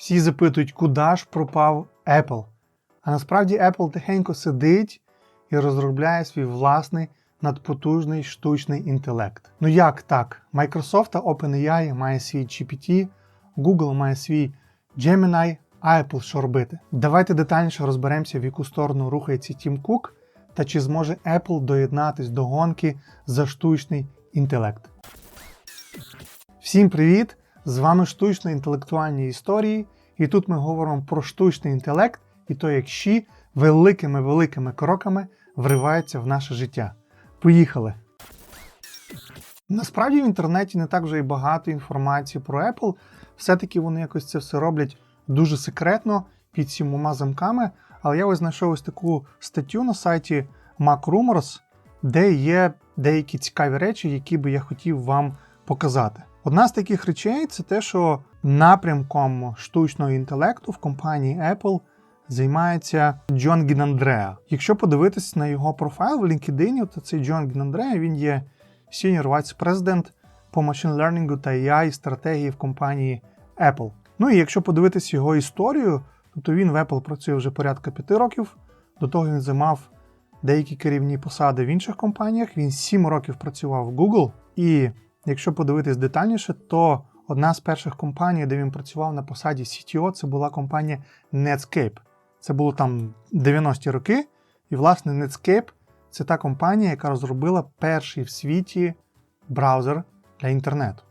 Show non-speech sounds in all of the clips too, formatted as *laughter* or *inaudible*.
Всі запитують, куди ж пропав Apple. А насправді Apple тихенько сидить і розробляє свій власний надпотужний штучний інтелект. Ну як так? Microsoft OpenAI має свій GPT, Google має свій Gemini, а Apple що робити? Давайте детальніше розберемося, в яку сторону рухається Тім Кук та чи зможе Apple доєднатись до гонки за штучний інтелект. Всім привіт! З вами штучно-інтелектуальні історії, і тут ми говоримо про штучний інтелект і то, як щі великими-великими кроками вривається в наше життя. Поїхали! Насправді в інтернеті не так вже і багато інформації про Apple. Все-таки вони якось це все роблять дуже секретно під сімома замками. Але я ось знайшов ось таку статтю на сайті MacRumors, де є деякі цікаві речі, які би я хотів вам показати. Одна з таких речей це те, що напрямком штучного інтелекту в компанії Apple займається Джон Гінандреа. Якщо подивитись на його профайл в LinkedIn, то цей Джон Гінандреа він є Senior Vice President по Machine Learning та AI стратегії в компанії Apple. Ну і якщо подивитись його історію, то він в Apple працює вже порядка п'яти років. До того він займав деякі керівні посади в інших компаніях. Він 7 років працював в Google. І якщо подивитись детальніше, то одна з перших компаній, де він працював на посаді CTO, це була компанія Netscape. Це було там 90-ті роки. І, власне, Netscape це та компанія, яка розробила перший в світі браузер для інтернету.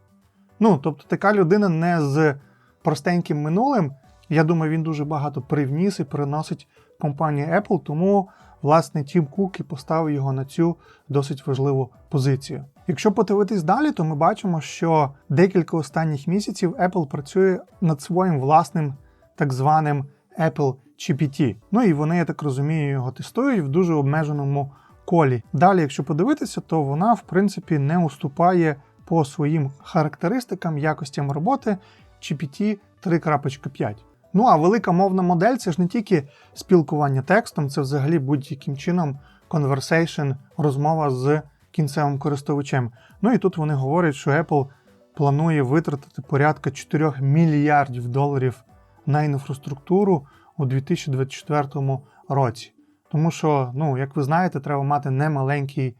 Ну, тобто, така людина не з простеньким минулим. Я думаю, він дуже багато привніс і приносить компанії Apple, тому, власне, Тім Кук і поставив його на цю досить важливу позицію. Якщо подивитись далі, то ми бачимо, що декілька останніх місяців Apple працює над своїм власним так званим Apple GPT. Ну і вони, я так розумію, його тестують в дуже обмеженому колі. Далі, якщо подивитися, то вона, в принципі, не уступає по своїм характеристикам, якостям роботи GPT 3.5. Ну а велика мовна модель це ж не тільки спілкування текстом, це взагалі будь-яким чином conversation, розмова з кінцевим користувачем. Ну і тут вони говорять, що Apple планує витратити порядка 4 мільярдів доларів на інфраструктуру у 2024 році. Тому що, ну, як ви знаєте, треба мати немаленький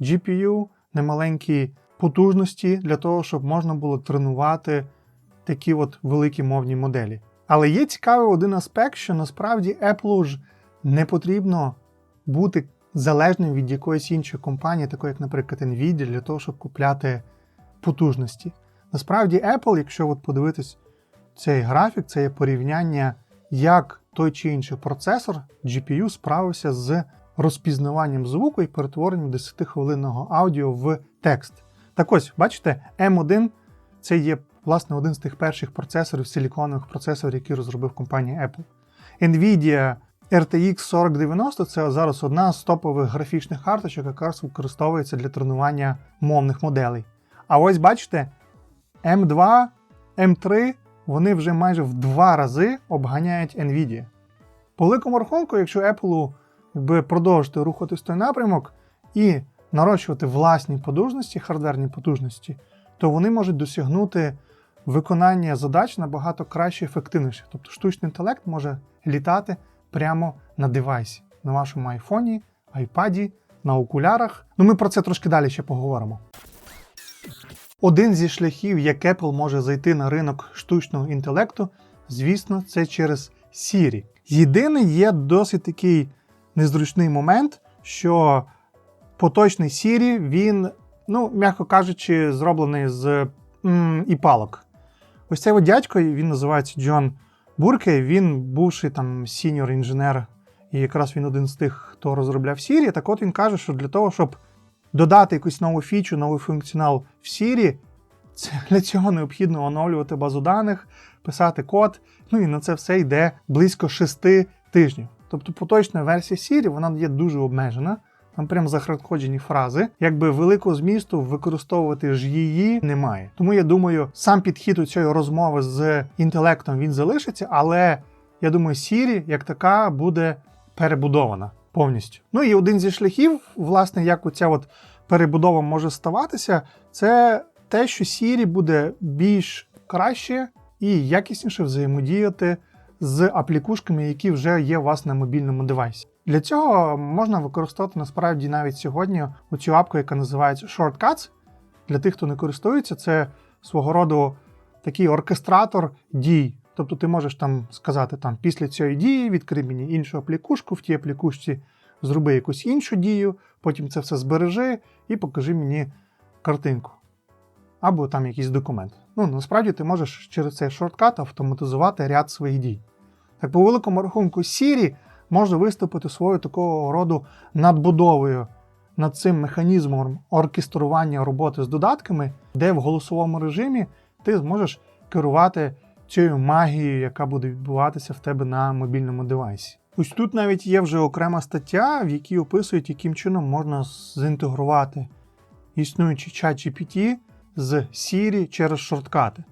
GPU, немаленькі потужності для того, щоб можна було тренувати такі от великі мовні моделі. Але є цікавий один аспект, що насправді Apple ж не потрібно бути залежним від якоїсь іншої компанії, такої як, наприклад, Nvidia, для того, щоб купляти потужності. Насправді, Apple, якщо от подивитись цей графік, це є порівняння, як той чи інший процесор GPU справився з розпізнаванням звуку і перетворенням 10-хвилинного аудіо в текст. Так ось, бачите, M1 це є власне один з тих перших процесорів, силіконових процесорів, які розробив компанія Apple. Nvidia RTX 4090 це зараз одна з топових графічних карточок, яка використовується для тренування мовних моделей. А ось бачите, M2, M3 вони вже майже в два рази обганяють Nvidia. По великому рахунку, якщо Apple якби продовжити рухатись той напрямок і нарощувати власні потужності, хардверні потужності, то вони можуть досягнути виконання задач набагато краще і ефективніше. Тобто штучний інтелект може літати прямо на девайсі, на вашому айфоні, айпаді, на окулярах. Ну ми про це трошки далі ще поговоримо. Один зі шляхів, як Apple може зайти на ринок штучного інтелекту, звісно, це через Siri. Єдиний є досить такий незручний момент, що поточний Siri, він, ну, м'яко кажучи, зроблений з м, іпалок. Ось цей от дядько, він називається Джон Бурке, він бувший там сіньор інженер, і якраз він один з тих, хто розробляв Siri. Так от він каже, що для того, щоб додати якусь нову фічу, новий функціонал в Siri, *laughs* для цього необхідно оновлювати базу даних, писати код. Ну і на це все йде близько 6 тижнів. Тобто поточна версія Siri, вона є дуже обмежена. Там прям захардкоджені фрази, якби великого змісту використовувати ж її немає. Тому я думаю, сам підхід у цієї розмови з інтелектом він залишиться, але я думаю, Siri як така буде перебудована повністю. Ну і один зі шляхів, власне, як оця от перебудова може ставатися, це те, що Siri буде більш краще і якісніше взаємодіяти з аплікушками, які вже є у вас на мобільному девайсі. Для цього можна використовувати насправді навіть сьогодні оцю апку, яка називається Shortcuts. Для тих, хто не користується, це свого роду такий оркестратор дій. Тобто ти можеш там сказати, там, після цієї дії відкрий мені іншу аплікушку, в тій аплікушці зроби якусь іншу дію, потім це все збережи і покажи мені картинку. Або там якийсь документ. Ну, насправді ти можеш через цей шорткат автоматизувати ряд своїх дій. Так, по великому рахунку Siri може виступити свою такого роду надбудовою над цим механізмом оркестрування роботи з додатками, де в голосовому режимі ти зможеш керувати цією магією, яка буде відбуватися в тебе на мобільному девайсі. Ось тут навіть є вже окрема стаття, в якій описують, яким чином можна зінтегрувати існуючий чат GPT з Siri через шорткати.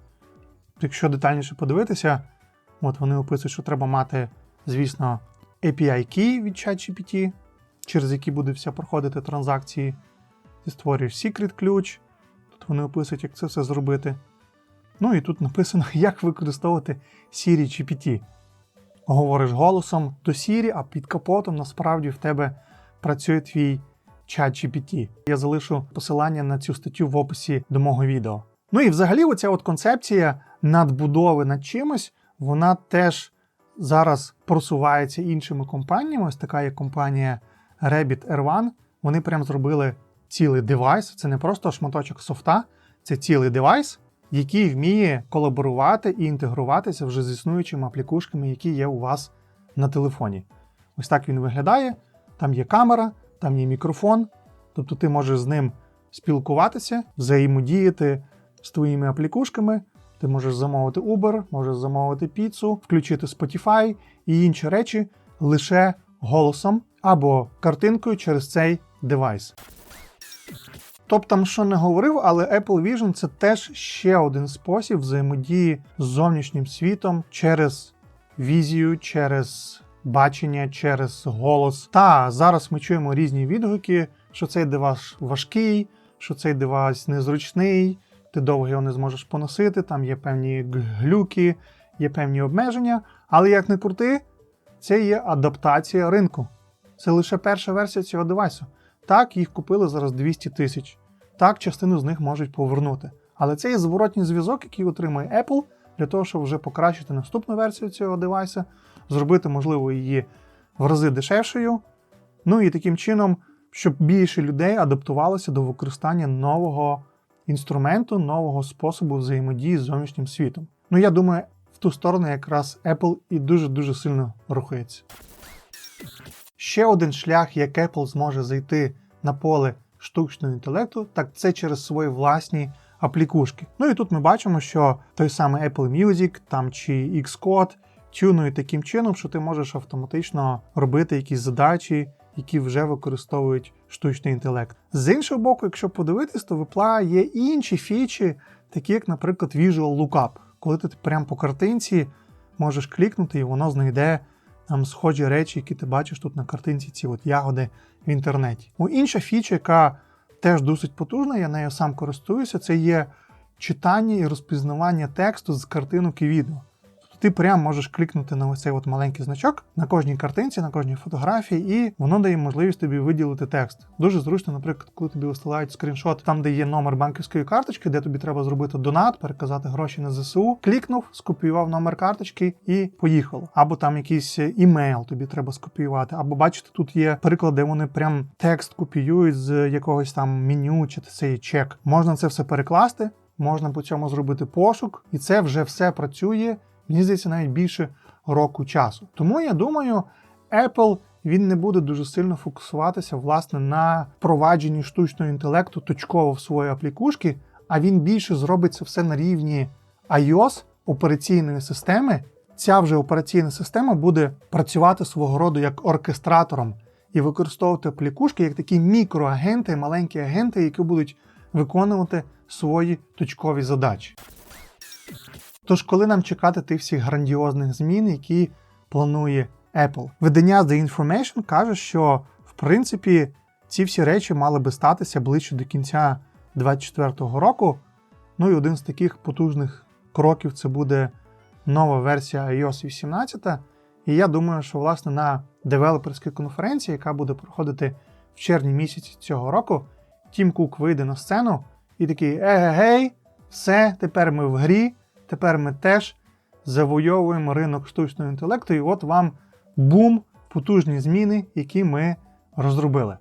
Якщо детальніше подивитися, от вони описують, що треба мати, звісно, API key від ChatGPT, через який буде все проходити транзакції. Ти створюєш secret ключ. Тут вони описують, як це все зробити. Ну і тут написано, *laughs* як використовувати Siri GPT. Говориш голосом до Siri, а під капотом насправді в тебе працює твій чат GPT. Я залишу посилання на цю статтю в описі до мого відео. Ну і взагалі, оця от концепція надбудови над чимось, вона теж зараз просувається іншими компаніями. Ось така є компанія Rabbit R1. Вони прям зробили цілий девайс. Це не просто шматочок софта, це цілий девайс, який вміє колаборувати і інтегруватися вже з існуючими аплікушками, які є у вас на телефоні. Ось так він виглядає. Там є камера, там є мікрофон, тобто ти можеш з ним спілкуватися, взаємодіяти з твоїми аплікушками. Ти можеш замовити Uber, можеш замовити піцу, включити Spotify і інші речі лише голосом або картинкою через цей девайс. Тобто, там що не говорив, але Apple Vision це теж ще один спосіб взаємодії з зовнішнім світом через візію, через бачення, через голос. Та зараз ми чуємо різні відгуки, що цей девайс важкий, що цей девайс незручний, ти довго його не зможеш поносити, там є певні глюки, є певні обмеження. Але як не крути, це є адаптація ринку. Це лише перша версія цього девайсу. Так, їх купили зараз 200 тисяч. Так, частину з них можуть повернути. Але це є зворотній зв'язок, який отримує Apple для того, щоб вже покращити наступну версію цього девайса, зробити, можливо, її в рази дешевшою. Ну і таким чином, щоб більше людей адаптувалося до використання нового інструменту, нового способу взаємодії з зовнішнім світом. Ну, я думаю, в ту сторону якраз Apple і дуже-дуже сильно рухається. Ще один шлях, як Apple зможе зайти на поле штучного інтелекту, так це через свої власні аплікушки. Ну і тут ми бачимо, що той самий Apple Music там чи Xcode тюнують таким чином, що ти можеш автоматично робити якісь задачі, які вже використовують штучний інтелект. З іншого боку, якщо подивитись, то в Apple є інші фічі, такі як, наприклад, Visual Lookup, коли ти прямо по картинці можеш клікнути, і воно знайде там схожі речі, які ти бачиш тут на картинці, ці от ягоди в інтернеті. У інша фіча, яка теж досить потужна, я нею сам користуюся, це є читання і розпізнавання тексту з картинок і відео. Ти прямо можеш клікнути на ось цей от маленький значок на кожній картинці, на кожній фотографії, і воно дає можливість тобі виділити текст. Дуже зручно, наприклад, коли тобі висилають скріншот, там, де є номер банківської карточки, де тобі треба зробити донат, переказати гроші на ЗСУ. Клікнув, скопіював номер карточки і поїхало. Або там якийсь імейл тобі треба скопіювати. Або бачите, тут є приклад, де вони прям текст копіюють з якогось там меню, чи цей чек. Можна це все перекласти, можна по цьому зробити пошук, і це вже все працює. Мені здається, навіть більше року часу. Тому я думаю, Apple він не буде дуже сильно фокусуватися власне на впровадженні штучного інтелекту точково в свої аплікушки, а він більше зробить це все на рівні iOS операційної системи. Ця вже операційна система буде працювати свого роду як оркестратором і використовувати аплікушки як такі мікроагенти, маленькі агенти, які будуть виконувати свої точкові задачі. Тож, коли нам чекати тих всіх грандіозних змін, які планує Apple? Видання The Information каже, що в принципі ці всі речі мали би статися ближче до кінця 2024 року. Ну і один з таких потужних кроків це буде нова версія iOS 18. І я думаю, що власне на девелоперській конференції, яка буде проходити в червні місяці цього року, Тім Кук вийде на сцену і такий: Егегей, все, тепер ми в грі, тепер ми теж завойовуємо ринок штучного інтелекту, і от вам бум, потужні зміни, які ми розробили.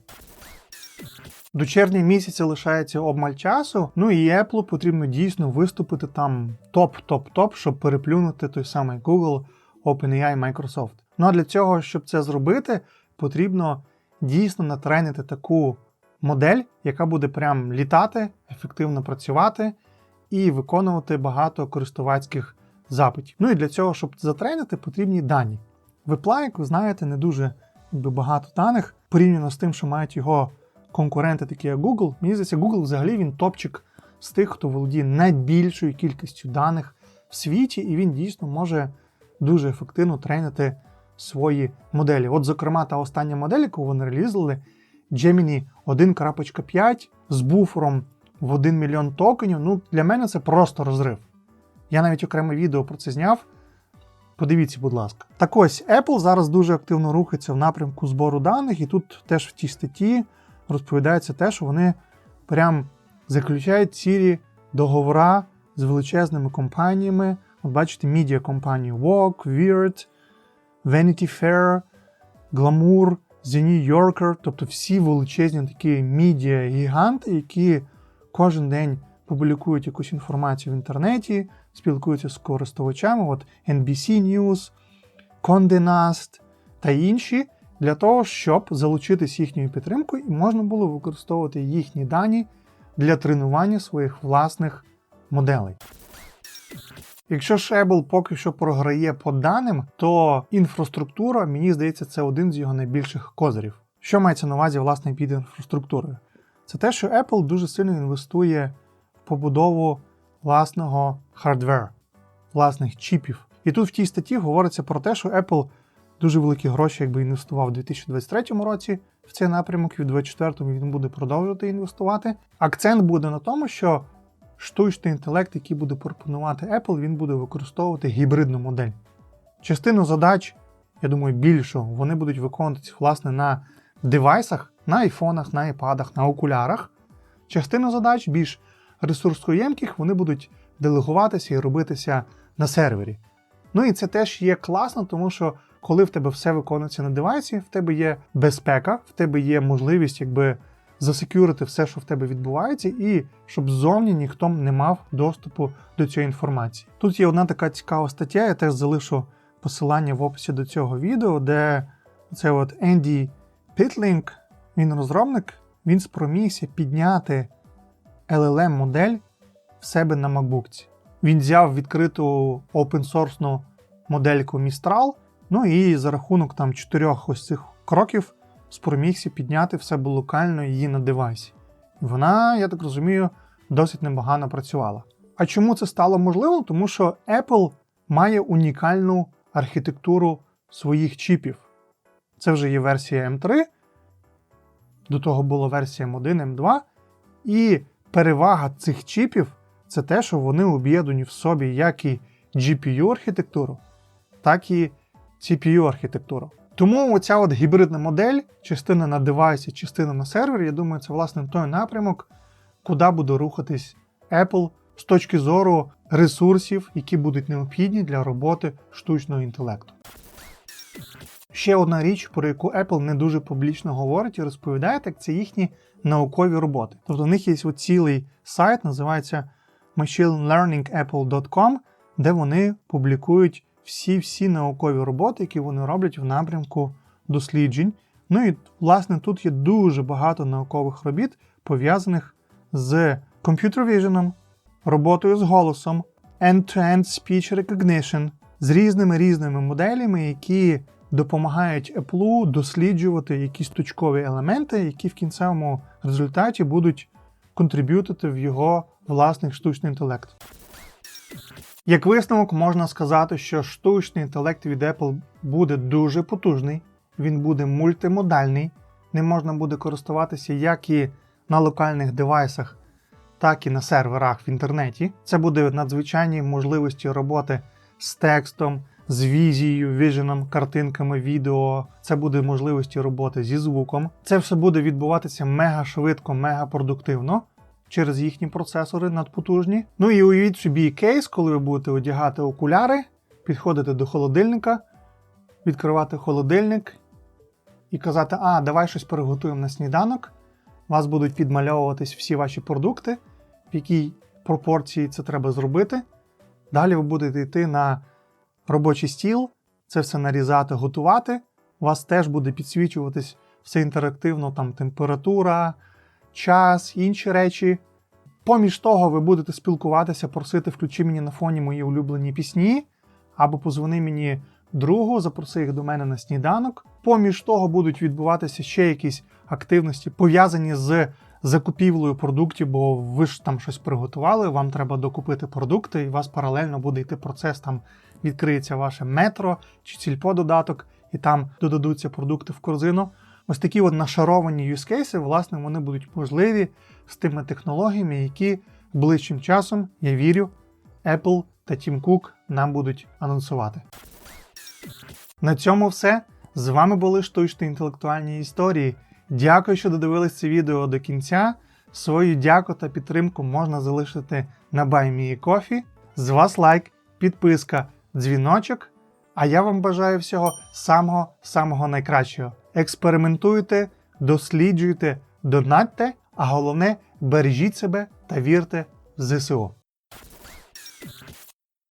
До червня місяця лишається обмаль часу. Ну і Apple потрібно дійсно виступити там топ-топ-топ, щоб переплюнути той самий Google, OpenAI, Microsoft. Ну а для цього, щоб це зробити, потрібно дійсно натренити таку модель, яка буде прям літати, ефективно працювати і виконувати багато користувацьких запитів. Ну і для цього, щоб затренити, потрібні дані. В як ви знаєте, не дуже якби, багато даних порівняно з тим, що мають його конкуренти, такі як Google. Мені здається, Google взагалі він топчик з тих, хто володіє найбільшою кількістю даних в світі, і він дійсно може дуже ефективно тренити свої моделі. От, зокрема, та остання модель, яку вони релізували, Gemini 1.5 з буфером в 1 мільйон токенів. Ну, для мене це просто розрив. Я навіть окреме відео про це зняв. Подивіться, будь ласка. Так ось Apple зараз дуже активно рухається в напрямку збору даних, і тут теж в тій статті розповідається те, що вони прям заключають цілі договора з величезними компаніями. От бачите, медіа компанії Vogue, Weird, Vanity Fair, Glamour, The New Yorker, тобто всі величезні такі медіа-гіганти, які кожен день публікують якусь інформацію в інтернеті, спілкуються з користувачами, от NBC News, Condé Nast та інші, для того, щоб залучитись їхньою підтримкою і можна було використовувати їхні дані для тренування своїх власних моделей. Якщо Apple поки що програє по даним, то інфраструктура, мені здається, це один з його найбільших козирів. Що мається на увазі власне під інфраструктурою? Це те, що Apple дуже сильно інвестує в побудову власного хардвер, власних чіпів. І тут в тій статті говориться про те, що Apple дуже великі гроші якби інвестував у 2023 році в цей напрямок, і в 2024 він буде продовжувати інвестувати. Акцент буде на тому, що штучний інтелект, який буде пропонувати Apple, він буде використовувати гібридну модель. Частину задач, я думаю, більшу вони будуть виконуватися власне на девайсах, на айфонах, на айпадах, на окулярах. Частину задач більш ресурсоємких вони будуть делегуватися і робитися на сервері. Ну і це теж є класно, тому що коли в тебе все виконується на девайсі, в тебе є безпека, в тебе є можливість якби засекюрити все, що в тебе відбувається, і щоб ззовні ніхто не мав доступу до цієї інформації. Тут є одна така цікава стаття, я теж залишу посилання в описі до цього відео, де це от Енді Пітлінг, він розробник, він спромігся підняти LLM-модель в себе на MacBook. Він взяв відкриту open-source модельку Mistral, ну і за рахунок там чотирьох ось цих кроків спромігся підняти в себе локально її на девайсі. Вона, я так розумію, досить непогано працювала. А чому це стало можливим? Тому що Apple має унікальну архітектуру своїх чіпів. Це вже є версія M3, до того була версія M1, M2. І перевага цих чіпів це те, що вони об'єднані в собі як і GPU-архітектуру, так і CPU-архітектуру. Тому оця от гібридна модель, частина на девайсі, частина на сервері, я думаю, це власне той напрямок, куди буде рухатись Apple з точки зору ресурсів, які будуть необхідні для роботи штучного інтелекту. Ще одна річ, про яку Apple не дуже публічно говорить і розповідає, так це їхні наукові роботи. Тобто у них є цілий сайт, називається machinelearningapple.com, де вони публікують всі-всі наукові роботи, які вони роблять в напрямку досліджень. Ну і власне тут є дуже багато наукових робіт, пов'язаних з vision, роботою з голосом, end-to-end speech recognition, з різними різними моделями, які допомагають Apple досліджувати якісь точкові елементи, які в кінцевому результаті будуть контриб'ютити в його власний штучний інтелект. Як висновок, можна сказати, що штучний інтелект від Apple буде дуже потужний, він буде мультимодальний, ним можна буде користуватися як і на локальних девайсах, так і на серверах в інтернеті. Це буде надзвичайні можливості роботи з текстом, з візією, віженом, картинками, відео. Це буде можливості роботи зі звуком. Це все буде відбуватися мега швидко, мега продуктивно через їхні процесори надпотужні. Ну і уявіть собі кейс, коли ви будете одягати окуляри, підходити до холодильника, відкривати холодильник і казати: А, давай щось приготуємо на сніданок. Вас будуть підмальовуватись всі ваші продукти, в якій пропорції це треба зробити. Далі ви будете йти на робочий стіл, це все нарізати, готувати. У вас теж буде підсвічуватись все інтерактивно, там температура, час, інші речі. Поміж того, ви будете спілкуватися, просити, включи мені на фоні мої улюблені пісні, або позвони мені другу, запроси їх до мене на сніданок. Поміж того будуть відбуватися ще якісь активності, пов'язані з закупівлею продуктів, бо ви ж там щось приготували, вам треба докупити продукти, і у вас паралельно буде йти процес, там відкриється ваше метро чи сільпо додаток, і там додадуться продукти в корзину. Ось такі от нашаровані юзкейси, власне, вони будуть можливі з тими технологіями, які ближчим часом, я вірю, Apple та Tim Cook нам будуть анонсувати. На цьому все. З вами були штучно інтелектуальні історії. Дякую, що додивились це відео до кінця. Свою дяку та підтримку можна залишити на BuyMeCoffee. З вас лайк, підписка, дзвіночок. А я вам бажаю всього самого-самого найкращого. Експериментуйте, досліджуйте, донатьте, а головне бережіть себе та вірте в ЗСУ.